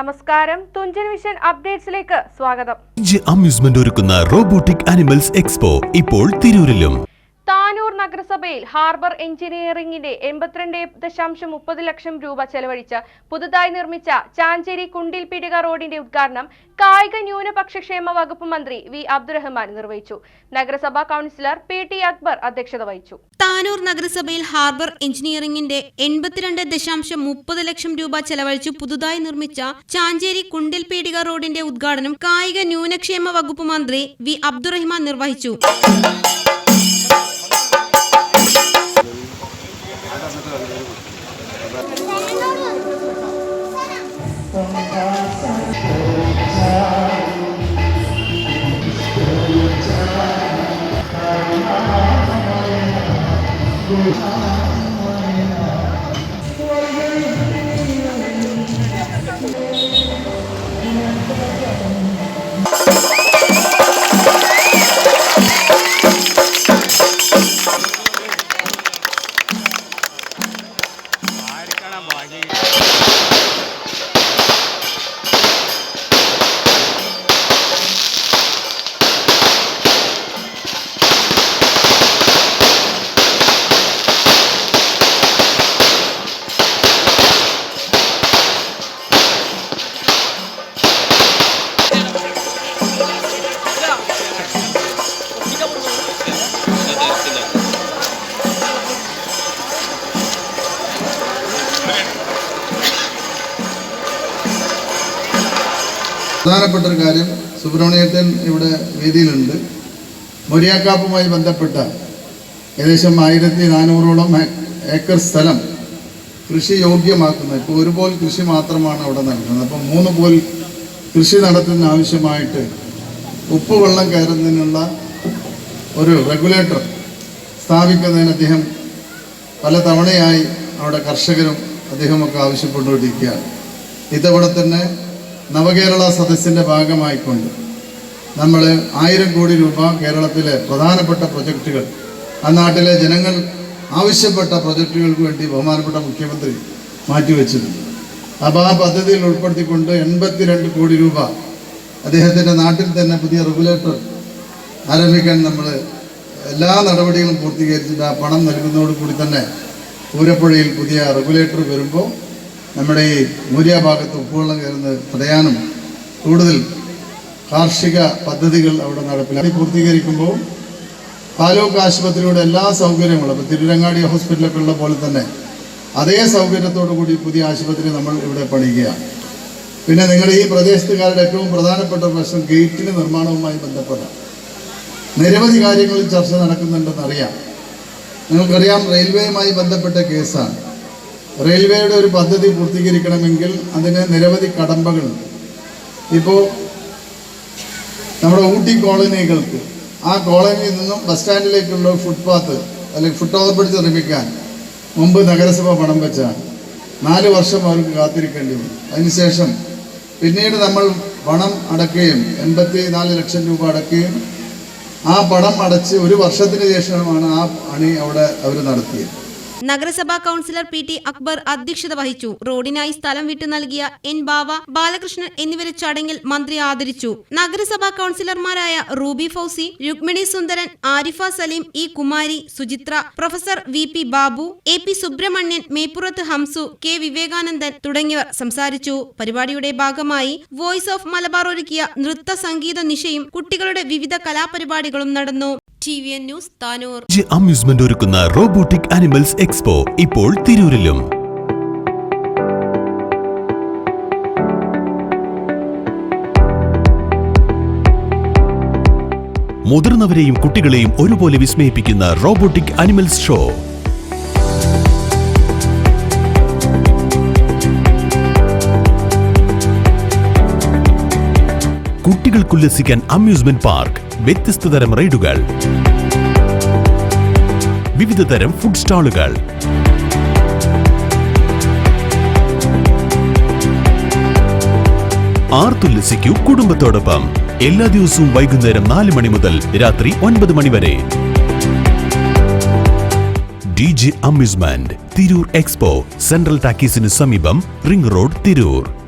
നമസ്കാരം. തുഞ്ചൻ വിഷൻ അപ്ഡേറ്റ്സിലേക്ക് സ്വാഗതം. അമ്യൂസ്മെന്റ് ഒരുക്കുന്ന റോബോട്ടിക് ആനിമൽസ് എക്സ്പോ ഇപ്പോൾ തിരൂരിലും. നഗരസഭയിൽ ഹാർബർ എഞ്ചിനീയറിംഗിന്റെ എൺപത്തിരണ്ട് ദശാംശം മുപ്പത് ലക്ഷം രൂപ ചെലവഴിച്ച് പുതുതായി നിർമ്മിച്ച ചാഞ്ചേരി കുണ്ടിൽ പിടിക റോഡിന്റെ ഉദ്ഘാടനം കായിക ന്യൂനപക്ഷ ക്ഷേമ വകുപ്പ് മന്ത്രി വി അബ്ദുറഹ്മാൻ നിർവഹിച്ചു. നഗരസഭാ കൌൺസിലർ പി ടി അക്ബർ അധ്യക്ഷത വഹിച്ചു. താനൂർ നഗരസഭയിൽ ഹാർബർ എഞ്ചിനീയറിംഗിന്റെ എൺപത്തിരണ്ട് ദശാംശം മുപ്പത് ലക്ഷം രൂപ ചെലവഴിച്ചു പുതുതായി നിർമ്മിച്ച ചാഞ്ചേരി കുണ്ടിൽ പീടിക റോഡിന്റെ ഉദ്ഘാടനം കായിക ന്യൂനക്ഷേമ വകുപ്പ് മന്ത്രി വി അബ്ദുറഹ്മാൻ നിർവഹിച്ചു. Come on, boy. പ്രധാനപ്പെട്ട ഒരു കാര്യം സുബ്രഹ്മണ്യത്തൻ ഇവിടെ വേദിയിലുണ്ട്. മൊരിയാക്കാപ്പുമായി ബന്ധപ്പെട്ട ഏകദേശം ആയിരത്തി നാനൂറോളം ഏക്കർ സ്ഥലം കൃഷി യോഗ്യമാക്കുന്നത് ഇപ്പോൾ ഒരു പോൽ കൃഷി മാത്രമാണ് അവിടെ നടക്കുന്നത്. അപ്പം മൂന്ന് പോൽ കൃഷി നടത്തുന്ന ആവശ്യമായിട്ട് ഉപ്പ് വെള്ളം കയറുന്നതിനുള്ള ഒരു റെഗുലേറ്റർ സ്ഥാപിക്കുന്നതിന് അദ്ദേഹം പല തവണയായി അവിടെ കർഷകരും അദ്ദേഹമൊക്കെ ആവശ്യപ്പെട്ടുകൊണ്ടിരിക്കുകയാണ്. ഇതവിടെ തന്നെ നവകേരള സദസ്സിന്റെ ഭാഗമായിക്കൊണ്ട് നമ്മൾ ആയിരം കോടി രൂപ കേരളത്തിലെ പ്രധാനപ്പെട്ട പ്രൊജക്റ്റുകൾ ആ നാട്ടിലെ ജനങ്ങൾ ആവശ്യപ്പെട്ട പ്രൊജക്റ്റുകൾക്ക് വേണ്ടി ബഹുമാനപ്പെട്ട മുഖ്യമന്ത്രി മാറ്റിവെച്ചിട്ടുണ്ട്. അപ്പോൾ ആ പദ്ധതിയിൽ ഉൾപ്പെടുത്തിക്കൊണ്ട് എൺപത്തിരണ്ട് കോടി രൂപ അദ്ദേഹത്തിന്റെ നാട്ടിൽ തന്നെ പുതിയ റെഗുലേറ്റർ ആരംഭിക്കാൻ നമ്മൾ എല്ലാ നടപടികളും പൂർത്തീകരിച്ചിട്ട് ആ പണം നൽകുന്നതോടുകൂടി തന്നെ പൂരപ്പുഴയിൽ പുതിയ റെഗുലേറ്റർ വരുമ്പോൾ നമ്മുടെ ഈ മൂര്യ ഭാഗത്ത് ഉപ്പുവെള്ളം കയറുന്നത് തടയാനും കൂടുതൽ കാർഷിക പദ്ധതികൾ അവിടെ നടപ്പിലാക്കി. പൂർത്തീകരിക്കുമ്പോൾ താലൂക്ക് ആശുപത്രിയുടെ എല്ലാ സൗകര്യങ്ങളും ഇപ്പോൾ തിരുരങ്ങാടി ഹോസ്പിറ്റലൊക്കെ ഉള്ള പോലെ തന്നെ അതേ സൗകര്യത്തോടു കൂടി പുതിയ ആശുപത്രി നമ്മൾ ഇവിടെ പണിയുകയാണ്. പിന്നെ നിങ്ങളുടെ ഈ പ്രദേശത്തുകാരുടെ ഏറ്റവും പ്രധാനപ്പെട്ട പ്രശ്നം ഗേറ്റിന് നിർമ്മാണവുമായി ബന്ധപ്പെട്ട നിരവധി കാര്യങ്ങളിൽ ചർച്ച നടക്കുന്നുണ്ടെന്നറിയാം നിങ്ങൾക്കറിയാം റെയിൽവേയുമായി ബന്ധപ്പെട്ട കേസാണ്. റെയിൽവേയുടെ ഒരു പദ്ധതി പൂർത്തീകരിക്കണമെങ്കിൽ അതിന് നിരവധി കടമ്പകളുണ്ട്. ഇപ്പോൾ നമ്മുടെ ഊട്ടി കോളനികൾക്ക് ആ കോളനിയിൽ നിന്നും ബസ് സ്റ്റാൻഡിലേക്കുള്ള ഫുട്പാത്ത് അല്ലെങ്കിൽ ഫുട് ഓവർ ബ്രിഡ്ജ് നിർമ്മിക്കാൻ മുമ്പ് നഗരസഭ പണം വെച്ചാണ്. നാല് വർഷം അവർക്ക് കാത്തിരിക്കേണ്ടി വന്നു. അതിനുശേഷം പിന്നീട് നമ്മൾ പണം അടക്കുകയും എൺപത്തി നാല് ലക്ഷം രൂപ അടക്കുകയും ആ പണം അടച്ച് ഒരു വർഷത്തിന് ശേഷമാണ് ആ പണി അവിടെ അവർ നടത്തിയത്. നഗരസഭാ കൌൺസിലർ പി ടി അക്ബർ അധ്യക്ഷത വഹിച്ചു. റോഡിനായി സ്ഥലം വിട്ടു നൽകിയ എൻ ബാവ ബാലകൃഷ്ണൻ എന്നിവരെ ചടങ്ങിൽ മന്ത്രി ആദരിച്ചു. നഗരസഭാ കൌൺസിലർമാരായ Ruby Fousi Rukmini Sundaran Arifa Saleem E Kumari Suchitra professor V P Babu A P Subramanian Meppurath Hamsu K Vivekanandan തുടങ്ങിയവർ സംസാരിച്ചു. പരിപാടിയുടെ ഭാഗമായി വോയിസ് ഓഫ് മലബാർ ഒരുക്കിയ നൃത്ത സംഗീത നിശയും കുട്ടികളുടെ വിവിധ കലാപരിപാടികളും നടന്നു. T N news Tanur. Amusement ഒരുക്കുന്ന റോബോട്ടിക് ആനിമൽസ് എക്സ്പോ ഇപ്പോൾ തിരൂരിലും. മുതിർന്നവരെയും കുട്ടികളെയും ഒരുപോലെ വിസ്മയിപ്പിക്കുന്ന റോബോട്ടിക് അനിമൽസ് ഷോ. കുട്ടികൾക്കുല്ലസിക്കാൻ അമ്യൂസ്മെന്റ് പാർക്ക് വ്യത്യസ്ത തരം റൈഡുകൾ വിവിധ തരം ഫുഡ് സ്റ്റാളുകൾ. ആർത്തുല്ലസിക്കൂ കുടുംബത്തോടൊപ്പം എല്ലാ ദിവസവും വൈകുന്നേരം നാല് മണി മുതൽ രാത്രി ഒൻപത് മണി വരെ. D J amusement Tirur expo central ടാക്കീസിന് സമീപം റിംഗ് റോഡ് തിരൂർ.